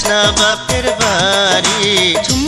কৃষ্ণা বাপের বাড়ি।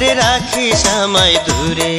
রাখিস আমায় দূরে।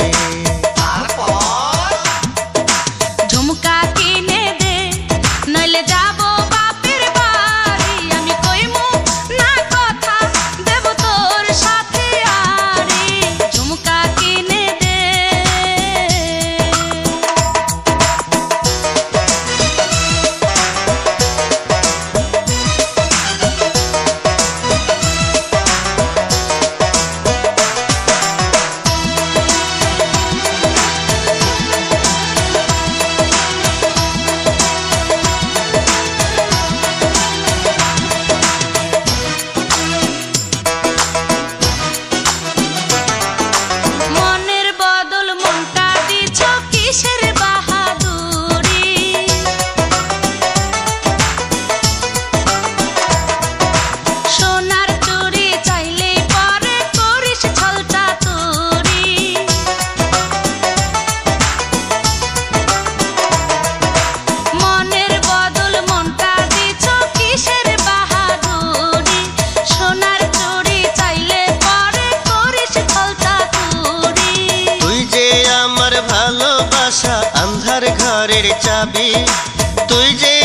ঘরের চাবি। তুই যে